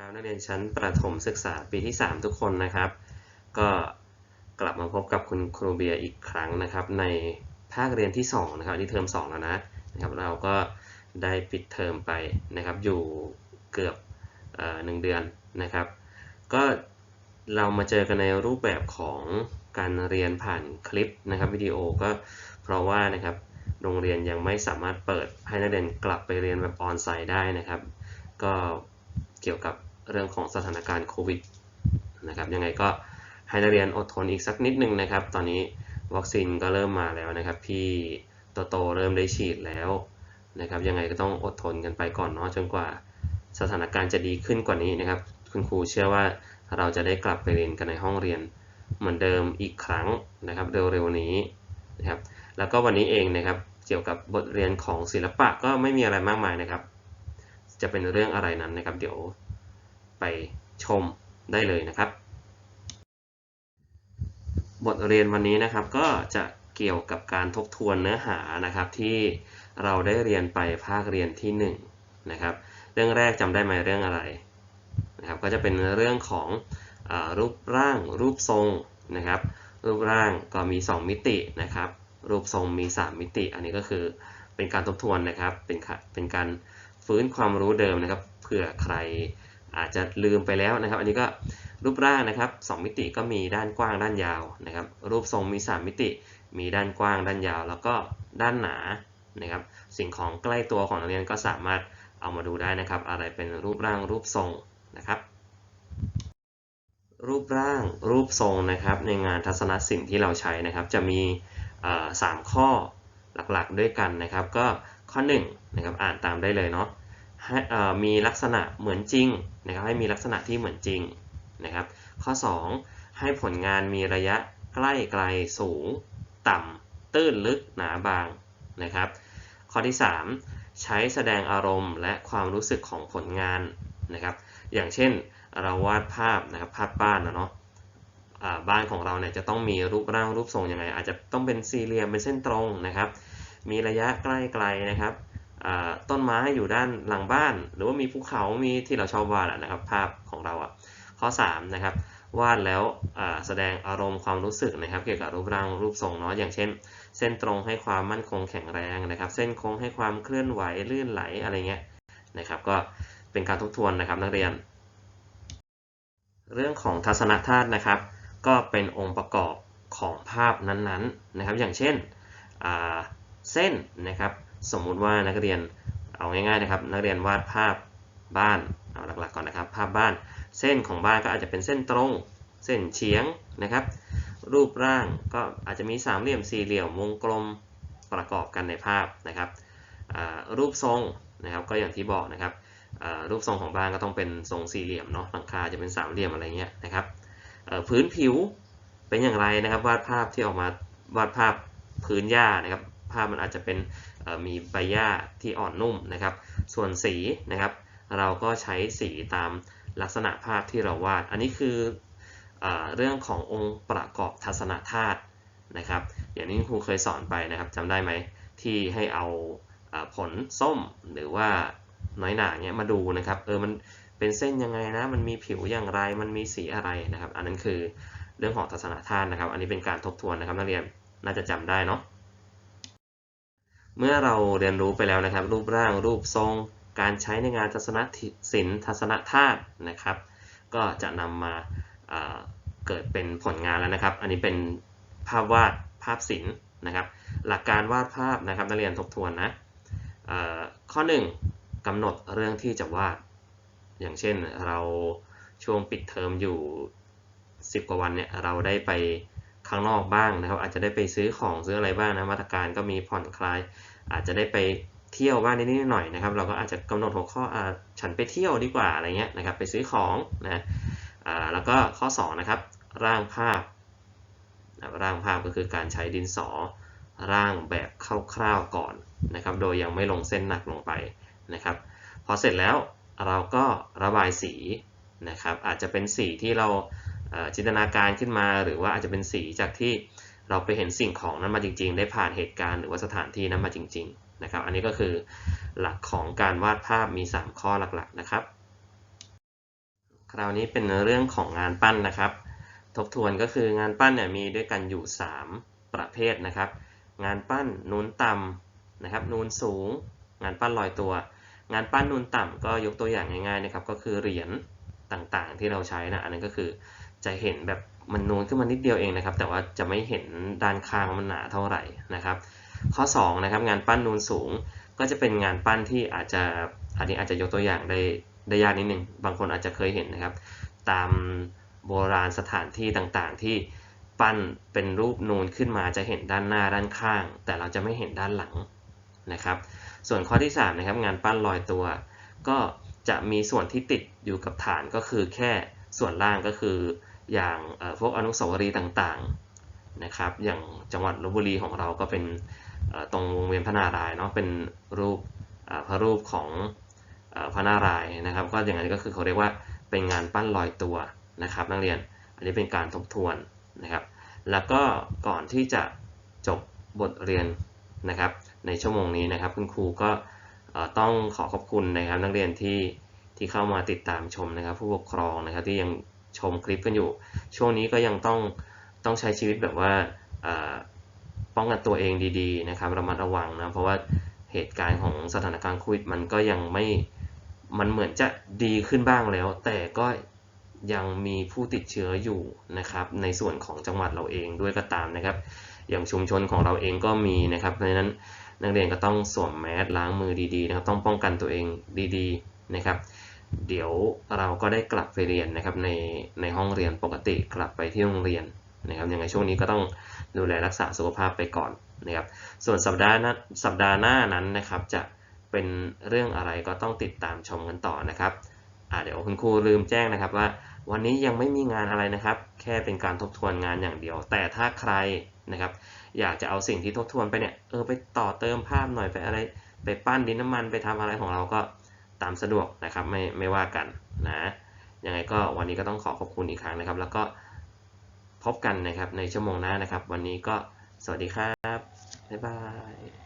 ครับนักเรียนชั้นประถมศึกษาปีที่ 3 ทุกคนนะครับ ก็กลับมาพบกับคุณครูเบียร์อีกครั้งนะครับ ในภาคเรียนที่2นะครับอันนี่เทอม2แล้วนะนะครับ เราก็ได้ปิดเทอมไปนะครับ อยู่เกือบหนึ่งเดือนนะครับ ก็เรามาเจอกันในรูปแบบของการเรียนผ่านคลิปนะครับวิดีโอก็เพราะว่านะครับโรงเรียนยังไม่สามารถเปิดให้นักเรียนกลับไปเรียนแบบออนไซต์ได้นะครับ ก็เกี่ยวกับ เรื่องของสถานการณ์โควิดนะครับยังไงก็ให้นักเรียนอดทนอีกสักนิดนึงนะครับ ตอนนี้วัคซีนก็เริ่มมาแล้วนะครับ พี่โตโตเริ่มได้ฉีดแล้วนะครับ ยังไงก็ต้องอดทนกันไปก่อนเนาะจนกว่าสถานการณ์จะดีขึ้นกว่านี้นะครับ คุณครูเชื่อว่าเราจะได้กลับไปเรียนกันในห้องเรียนเหมือนเดิมอีกครั้งนะครับเร็วๆนี้นะครับ แล้วก็วันนี้เองนะครับเกี่ยวกับบทเรียนของศิลปะก็ไม่มีอะไรมากมายนะครับ จะเป็นเรื่องอะไรนั้นนะครับ เดี๋ยว ไปชมได้เลยนะครับ บทเรียนวันนี้นะครับก็จะเกี่ยวกับการทบทวนเนื้อหานะครับที่เราได้เรียนไปภาคเรียนที่1นงนะครับเรื่องแรกจำได้ไหมเรื่องอะไรนะครับก็จะเป็นเรื่องของอรูปร่างรูปทรงนะครับ รูปร่างก็มี 2 มิตินะครับ รูปทรงมี 3 มิติ อันนี้ก็คือเป็นการทบทวนนะครับเป็นเป็นการฟื้นความรู้เดิมนะครับเผื่อใคร อาจจะลืมไปแล้วนะครับ อันนี้ก็รูปร่างนะครับ 2 มิติก็มีด้านกว้างด้านยาวนะครับ รูปทรงมี 3 มิติ มีด้านกว้างด้านยาว แล้วก็ด้านหนานะครับ สิ่งของใกล้ตัวของนักเรียนก็สามารถเอามาดูได้นะครับ อะไรเป็นรูปร่างรูปทรงนะครับ รูปร่างรูปทรงนะครับ ในงานทัศนศิลป์ที่เราใช้นะครับ จะมีสามข้อหลักๆด้วยกันนะครับ ก็ข้อ1นะครับอ่านตามได้เลยเนาะ ให้มีลักษณะเหมือนจริงนะครับให้มีลักษณะที่เหมือนจริงนะครับ ข้อ 2 ให้ผลงานมีระยะใกล้ไกลสูง ต่ำตื้นลึกหนาบางนะครับ ข้อที่ 3 ใช้แสดงอารมณ์และความรู้สึกของผลงานนะครับ อย่างเช่นเราวาดภาพนะครับภาพบ้านนะเนาะบ้านของเราเนี่ยจะต้องมีรูปร่างรูปทรงยังไง อาจจะต้องเป็นสี่เหลี่ยมเป็นเส้นตรงนะครับ มีระยะใกล้ไกลนะครับ ต้นไม้อยู่ด้านหลังบ้าน หรือว่ามีภูเขา มีที่เราชอบวาดนะครับ ภาพของเราอะ ข้อ 3 นะครับ วาดแล้วแสดงอารมณ์ความรู้สึกนะครับ เกี่ยวกับรูปร่างรูปทรงเนาะ อย่างเช่น เส้นตรงให้ความมั่นคงแข็งแรงนะครับ เส้นโค้งให้ความเคลื่อนไหวลื่นไหลอะไรเงี้ยนะครับ ก็เป็นการทบทวนนะครับนักเรียน เรื่องของทัศนธาตุนะครับ ก็เป็นองค์ประกอบของภาพนั้นๆนะครับ อย่างเช่นเส้นนะครับ สมมุติว่านักเรียนเอาง่ายๆนะครับ นักเรียนวาดภาพบ้านเอาหลักๆก่อนนะครับ ภาพบ้าน เส้นของบ้านก็อาจจะเป็นเส้นตรง เส้นเฉียงนะครับ รูปร่างก็อาจจะมีสามเหลี่ยมสี่เหลี่ยมวงกลมประกอบกันในภาพนะครับรูปทรงนะครับก็อย่างที่บอกนะครับรูปทรงของบ้านก็ต้องเป็นทรงสี่เหลี่ยมเนาะหลังคาจะเป็นสามเหลี่ยมอะไรเงี้ยนะครับพื้นผิวเป็นอย่างไรนะครับ วาดภาพที่ออกมาวาดภาพพื้นหญ้านะครับ ภาพมันอาจจะเป็น มีใบหญ้าที่อ่อนนุ่มนะครับ ส่วนสีนะครับ เราก็ใช้สีตามลักษณะภาพที่เราวาด อันนี้คืออเรื่องขององค์ประกอบทัศนธาตุนะครับ อย่างที่ครูเคยสอนไปนะครับจำได้ไหมที่ให้เอาผลส้มหรือว่าน้อยหนาเนี่ยมาดูนะครับเออมันเป็นเส้นยังไงนะ มันมีผิวอย่างไร มันมีสีอะไรนะครับ อันนั้นคือเรื่องของทัศนธาตุนะครับ อันนี้เป็นการทบทวนนะครับนักเรียนน่าจะจำได้เนาะ เมื่อเราเรียนรู้ไปแล้วนะครับ รูปร่างรูปทรง การใช้ในงานทัศนศิลป์ทัศนธาตุนะครับ ก็จะนำมาเกิดเป็นผลงานแล้วนะครับ อันนี้เป็นภาพวาดภาพศิลป์นะครับ หลักการวาดภาพนะครับนักเรียนทบทวนนะข้อ 1กำหนดเรื่องที่จะวาด อย่างเช่นเราช่วงปิดเทอมอยู่ 10 กว่าวันเนี่ยเราได้ไป ข้างนอกบ้างนะครับ อาจจะได้ไปซื้อของซื้ออะไรบ้างนะมาตรการก็มีผ่อนคลาย อาจจะได้ไปเที่ยวบ้างนิดๆหน่อยนะครับ เราก็อาจจะกำหนดหัวข้ออฉันไปเที่ยวดีกว่าอะไรเงี้ยนะครับ ไปซื้อของนะแล้วก็ข้อ2นะครับร่างภาพร่างภาพก็คือการใช้ดินสอร่างแบบคร่าวๆก่อนนะครับ โดยยังไม่ลงเส้นหนักลงไปนะครับพอเสร็จแล้วเราก็ระบายสีนะครับ อาจจะเป็นสีที่เรา จินตนาการขึ้นมา หรือว่าอาจจะเป็นสีจากที่เราไปเห็นสิ่งของนั้นมาจริง ๆ ได้ผ่านเหตุการณ์หรือว่าสถานที่นั้นมาจริง ๆ นะครับ อันนี้ก็คือหลักของการวาดภาพมี 3 ข้อหลักๆนะครับ คราวนี้เป็นเรื่องของงานปั้นนะครับ ทบทวนก็คืองานปั้นเนี่ยมีด้วยกันอยู่ 3 ประเภทนะครับ งานปั้นนูนต่ำนะครับนูนสูง งานปั้นลอยตัว งานปั้นนูนต่ำก็ยกตัวอย่างง่ายๆนะครับ ก็คือเหรียญต่างๆ ที่เราใช้นะอันนั้นก็คือ จะเห็นแบบมันนูนขึ้นมานิดเดียวเองนะครับ แต่ว่าจะไม่เห็นด้านข้างมันหนาเท่าไหร่นะครับ ข้อ2นะครับงานปั้นนูนสูงก็จะเป็นงานปั้นที่อาจจะอันนี้อาจจะยกตัวอย่างได้ได้ยากนิดนึงบางคนอาจจะเคยเห็นนะครับ ตามโบราณสถานที่ต่างๆ ที่ปั้นเป็นรูปนูนขึ้นมาจะเห็นด้านหน้าด้านข้าง แต่เราจะไม่เห็นด้านหลังนะครับ ส่วนข้อที่3นะครับงานปั้นลอยตัว ก็จะมีส่วนที่ติดอยู่กับฐานก็คือแค่ส่วนล่างก็คือ อย่างพวกอนุสาวรีย์ต่างๆนะครับ อย่างจังหวัดลบบุรีของเราก็เป็นตรงวงเวียนพระนารายณ์เนาะเป็นรูปพระรูปของพระนารายณ์นะครับ ก็อย่างนั้นก็คือเขาเรียกว่าเป็นงานปั้นลอยตัวนะครับ นักเรียนอันนี้เป็นการทบทวนนะครับ แล้วก็ก่อนที่จะจบบทเรียนนะครับ ในชั่วโมงนี้นะครับ คุณครูก็ต้องขอขอบคุณนะครับ นักเรียนที่ที่เข้ามาติดตามชมนะครับ ผู้ปกครองนะครับที่ยัง ชมคลิปกันอยู่ ช่วงนี้ก็ยังต้องต้องใช้ชีวิตแบบว่าป้องกันตัวเองดีๆนะครับระมัดระวังนะเพราะว่าเหตุการณ์ของสถานการณ์โควิดมันก็ยังไม่มันเหมือนจะดีขึ้นบ้างแล้ว แต่ก็ยังมีผู้ติดเชื้ออยู่นะครับในส่วนของจังหวัดเราเองด้วยก็ตามนะครับ อย่างชุมชนของเราเองก็มีนะครับเพราะฉะนั้นนักเรียนก็ต้องสวมแมสล้างมือดีๆนะครับต้องป้องกันตัวเองดีๆนะครับ เดี๋ยวเราก็ได้กลับไปเรียนนะครับในในห้องเรียนปกติกลับไปที่โรงเรียนนะครับยังไงช่วงนี้ก็ต้องดูแลรักษาสุขภาพไปก่อนนะครับส่วนสัปดาห์หน้สัปดาห์หน้านั้นนะครับ จะเป็นเรื่องอะไรก็ต้องติดตามชมกันต่อนะครับอ่าเดี๋ยวคุณครูลืมแจ้งนะครับว่า วันนี้ยังไม่มีงานอะไรนะครับ แค่เป็นการทบทวนงานอย่างเดียว แต่ถ้าใครนะครับ อยากจะเอาสิ่งที่ทบทวนไปเนี่ยเออไปต่อเติมภาพหน่อยไปอะไร ไปปั้นดินน้ำมันไปทำอะไรของเราก็ ตามสะดวกนะครับไม่ไม่ว่ากันนะยังไงก็วันนี้ก็ต้องขอขอบคุณอีกครั้งนะครับ แล้วก็พบกันนะครับในชั่วโมงหน้านะครับ วันนี้ก็สวัสดีครับบ๊ายบาย